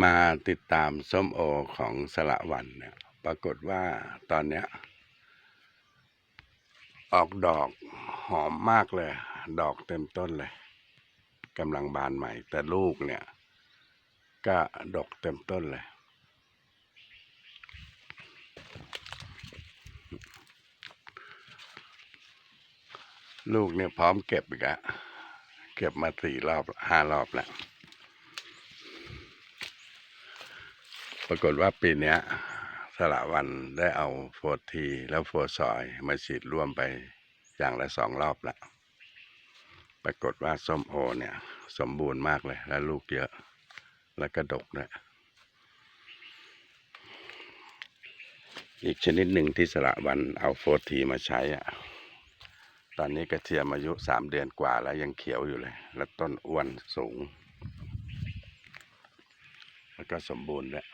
มาติดตามส้มโอของสละวันเนี่ยปรากฏว่าตอนเนี้ยออกดอกหอมมากเลย ดอกเต็มต้นเลยกำลังบานใหม่ แต่ลูกเนี่ย ก็ดอกเต็มต้นเลย ลูกเนี่ยพร้อมเก็บอีกอะเก็บมาสี่รอบห้ารอบแล้ว ปรากฏว่าปีเนี้ยสละวันได้เอาโฟร์ทีแล้วโฟร์ซอยมาฉีดร่วมไปอย่างละสองรอบแล้วปรากฏว่าส้มโอเนี่ย สมบูรณ์มากเลย แล้วลูกเยอะ แล้วก็ดกด้วยอีกชนิดหนึ่งที่สละวันเอาโฟร์ทีมาใช้อะตอนนี้กระเทียมอายุสามเดือนกว่าแล้วยังเขียวอยู่เลย และต้นอ้วนสูง แล้วก็สมบูรณ์ด้วย